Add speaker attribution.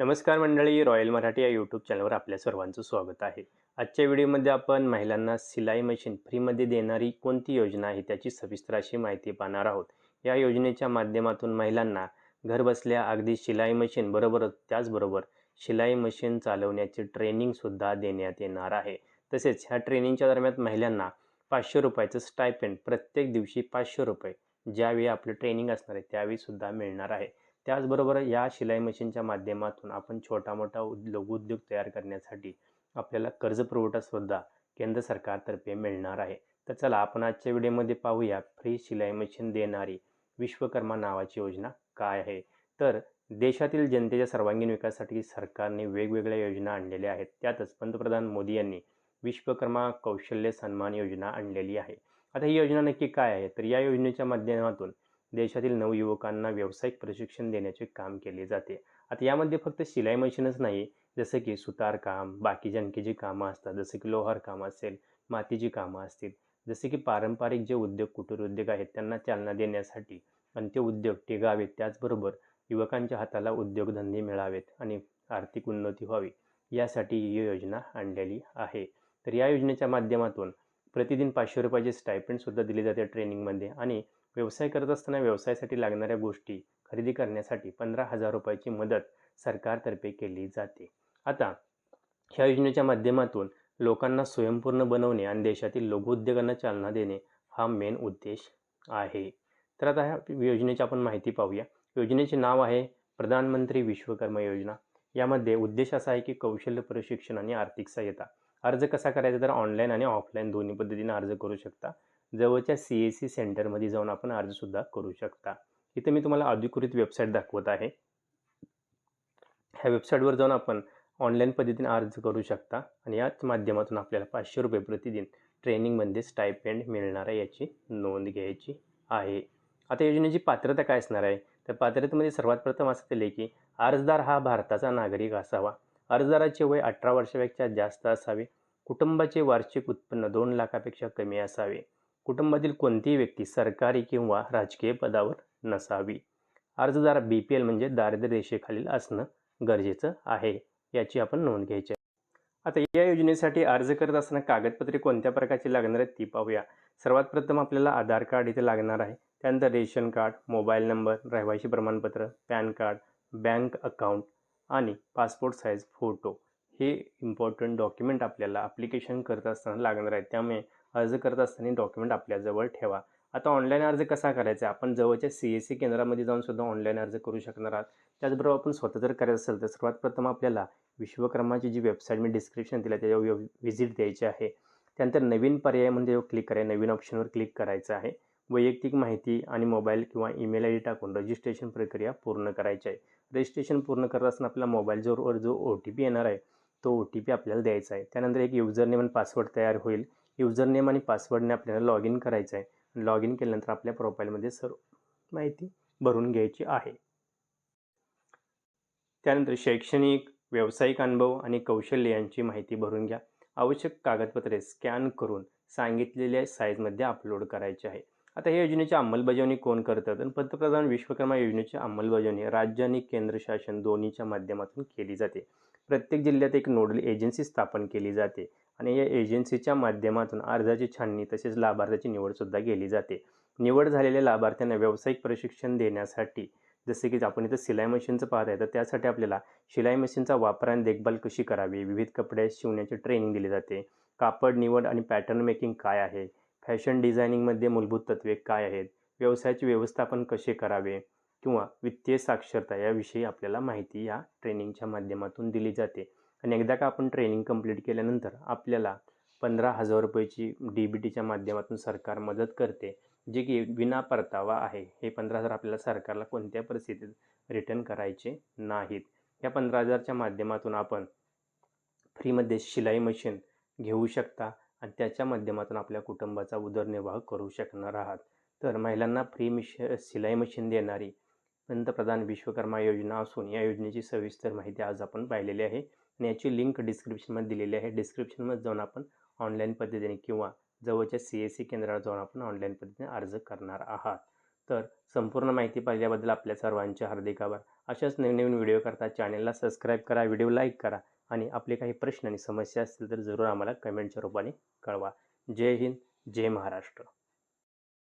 Speaker 1: नमस्कार मंडळी रॉयल मराठी या यूट्यूब चॅनलवर आपल्या सर्वांचं स्वागत आहे. आजच्या व्हिडिओमध्ये आपण महिलांना सिलाई मशीन फ्रीमध्ये देणारी कोणती योजना आहे त्याची सविस्तर अशी माहिती पाहणार आहोत. या योजनेच्या माध्यमातून महिलांना घरबसल्या अगदी शिलाई मशीन बरोबरच त्याचबरोबर शिलाई मशीन चालवण्याची ट्रेनिंगसुद्धा देण्यात येणार आहे. तसेच ह्या ट्रेनिंगच्या दरम्यान महिलांना पाचशे रुपयाचं स्टायपेंड प्रत्येक दिवशी पाचशे रुपये ज्यावेळी आपलं ट्रेनिंग असणार आहे त्यावेळीसुद्धा मिळणार आहे. त्याचबरोबर या शिलाई मशीनच्या माध्यमातून आपण छोटा मोठा लघुउद्योग तयार करण्यासाठी आपल्याला कर्ज पुरवठासुद्धा केंद्र सरकारतर्फे मिळणार आहे. तर चला आपण आजच्या व्हिडिओमध्ये पाहूया फ्री शिलाई मशीन देणारी विश्वकर्मा नावाची योजना काय आहे? तर देशातील जनतेच्या सर्वांगीण विकासासाठी सरकारने वेगवेगळ्या योजना आणलेल्या आहेत. त्यातच पंतप्रधान मोदी यांनी विश्वकर्मा कौशल्य सन्मान योजना आणलेली आहे. आता ही योजना नक्की काय आहे? तर या योजनेच्या माध्यमातून देशातील नवयुवकांना व्यावसायिक प्रशिक्षण देण्याचे काम केले जाते. आता यामध्ये फक्त शिलाई मशीनच नाही जसं की सुतारकाम बाकी जनकी जी कामं असतात जसं की लोहार काम असेल मातीची कामं असतील जसे की पारंपरिक जे उद्योग कुटीर उद्योग आहेत त्यांना चालना देण्यासाठी आणि ते उद्योग टिकावेत त्याचबरोबर युवकांच्या हाताला उद्योगधंदे मिळावेत आणि आर्थिक उन्नती व्हावी यासाठी ही योजना आणलेली आहे. तर या योजनेच्या माध्यमातून प्रतिदिन पाचशे रुपयाचे स्टायपेंडसुद्धा दिले जाते ट्रेनिंगमध्ये आणि व्यवसाय करत असताना व्यवसायासाठी लागणाऱ्या गोष्टी खरेदी करण्यासाठी पंधरा हजार रुपयाची मदत सरकारतर्फे केली जाते. आता ह्या योजनेच्या माध्यमातून लोकांना स्वयंपूर्ण बनवणे आणि देशातील लघुउद्योगांना चालना देणे हा मेन उद्देश आहे. तर आता ह्या योजनेची आपण माहिती पाहूया. योजनेचे नाव आहे प्रधानमंत्री विश्वकर्मा योजना. यामध्ये उद्देश असा आहे की कौशल्य प्रशिक्षण आणि आर्थिक सहाय्यता. अर्ज कसा करायचा तर ऑनलाईन आणि ऑफलाईन दोन्ही पद्धतीने अर्ज करू शकता. जवळच्या सी एस सी सेंटरमध्ये जाऊन आपण अर्जसुद्धा करू शकता. इथे मी तुम्हाला अधिकृत वेबसाईट दाखवत आहे. ह्या वेबसाईटवर जाऊन आपण ऑनलाईन पद्धतीने अर्ज करू शकता आणि याच माध्यमातून आपल्याला पाचशे रुपये प्रतिदिन ट्रेनिंगमध्ये स्टायपेंड मिळणार आहे याची नोंद घ्यायची आहे. आता योजनेची पात्रता काय असणार आहे? तर पात्रतेमध्ये सर्वात प्रथम असं केले की अर्जदार हा भारताचा नागरिक असावा. अर्जदाराचे वय अठरा वर्षापेक्षा जास्त असावे. कुटुंबाचे वार्षिक उत्पन्न दोन लाखापेक्षा कमी असावे. कुटुंबातील कोणतीही व्यक्ती सरकारी किंवा राजकीय पदावर नसावी. अर्जदार बी पी एल म्हणजे दारिद्र्य रेषेखालील असणं गरजेचं आहे याची आपण नोंद घ्यायची आहे. आता या योजनेसाठी अर्ज करत असताना कागदपत्रे कोणत्या प्रकारची लागणार आहेत ती पाहूया. सर्वात प्रथम आपल्याला आधार कार्ड इथे लागणार आहे. त्यानंतर रेशन कार्ड मोबाईल नंबर रहिवाशी प्रमाणपत्र पॅन कार्ड बँक अकाउंट आणि पासपोर्ट साईज फोटो हे इम्पॉर्टंट डॉक्युमेंट आपल्याला ॲप्लिकेशन करत असताना लागणार आहे त्यामुळे अर्ज करत असताना डॉक्युमेंट आपल्याजवळ ठेवा. आता ऑनलाईन अर्ज कसा करायचा? आपण जवळच्या सी एस सी केंद्रामध्ये जाऊन सुद्धा ऑनलाईन अर्ज करू शकणार आहात. त्याचबरोबर आपण स्वतः जर करायचं असेल तर सर्वात प्रथम आपल्याला विश्वकर्माची जी वेबसाईट मी डिस्क्रिप्शन दिलं त्याच्यावर व्हिजिट द्यायची आहे. त्यानंतर नवीन पर्याय म्हणजे क्लिक कराय नवीन ऑप्शनवर क्लिक करायचं आहे. वैयक्तिक माहिती आणि मोबाईल किंवा ईमेल आय डी टाकून रजिस्ट्रेशन प्रक्रिया पूर्ण करायची आहे. रजिस्ट्रेशन पूर्ण करत असताना आपल्या मोबाईलवर जो ओ टी पी येणार आहे तो ओ टी पी आपल्याला द्यायचा आहे. त्यानंतर एक युजर नेम आणि पासवर्ड तयार होईल. युजर नेम आणि पासवर्डने आपल्याला लॉग इन करायचं आहे. लॉग इन केल्यानंतर आपल्या प्रोफाईलमध्ये सर्व माहिती भरून घ्यायची आहे. त्यानंतर शैक्षणिक व्यावसायिक अनुभव आणि कौशल्य यांची माहिती भरून घ्या. आवश्यक कागदपत्रे स्कॅन करून सांगितलेल्या साईजमध्ये अपलोड करायचे आहे. आता या योजनेची अंमलबजावणी कोण करतं? तर पंतप्रधान विश्वकर्मा योजनेची अंमलबजावणी राज्य आणि केंद्र शासन दोन्हीच्या माध्यमातून केली जाते. प्रत्येक जिल्ह्यात एक नोडल एजन्सी स्थापन केली जाते. आणि या एजन्सीच्या माध्यमातून अर्जाची छाननी तसेच लाभार्थ्याची निवडसुद्धा केली जाते. निवड झालेल्या लाभार्थ्यांना व्यावसायिक प्रशिक्षण देण्यासाठी जसे की आपण इथं शिलाई मशीनचं पाहत आहे तर त्यासाठी आपल्याला शिलाई मशीनचा वापर आणि देखभाल कशी करावी? विविध कपडे शिवण्याची ट्रेनिंग दिली जाते. कापड निवड आणि पॅटर्न मेकिंग काय आहे? फॅशन डिझायनिंगमध्ये मूलभूत तत्वे काय आहेत? व्यवसायाचे व्यवस्थापन कसे करावे? किंवा वित्तीय साक्षरता याविषयी आपल्याला माहिती या ट्रेनिंगच्या माध्यमातून दिली जाते. आणि एकदा का आपण ट्रेनिंग कंप्लीट केल्यानंतर आपल्याला पंधरा हजार रुपयेची डी बी टीच्या माध्यमातून सरकार मदत करते जे की विना परतावा आहे. हे पंधरा हजार आपल्याला सरकारला कोणत्या परिस्थितीत रिटर्न करायचे नाहीत. या पंधरा हजारच्या माध्यमातून आपण फ्रीमध्ये शिलाई मशीन घेऊ शकता आणि त्याच्या माध्यमातून आपल्या कुटुंबाचा उदरनिर्वाह करू शकणार आहात. तर महिलांना फ्री मिश शिलाई मशीन देणारी पंतप्रधान विश्वकर्मा योजना असून या योजनेची सविस्तर माहिती आज आपण पाहिलेली आहे. आणि याची लिंक डिस्क्रिप्शनमध्ये दिलेली आहे. डिस्क्रिप्शनमध्ये जाऊन आपण ऑनलाईन पद्धतीने किंवा जवळच्या सी एस सी केंद्रावर जाऊन आपण ऑनलाईन पद्धतीने अर्ज करणार आहात. तर संपूर्ण माहिती पाहिल्याबद्दल आपल्या सर्वांचे हार्दिक आभार. अशाच नवीन नवीन व्हिडिओ करता चॅनलला सबस्क्राईब करा व्हिडिओ लाईक करा आणि आपले काही प्रश्न आणि समस्या असतील तर जरूर आम्हाला कमेंटच्या रूपाने कळवा. जय हिंद जय महाराष्ट्र.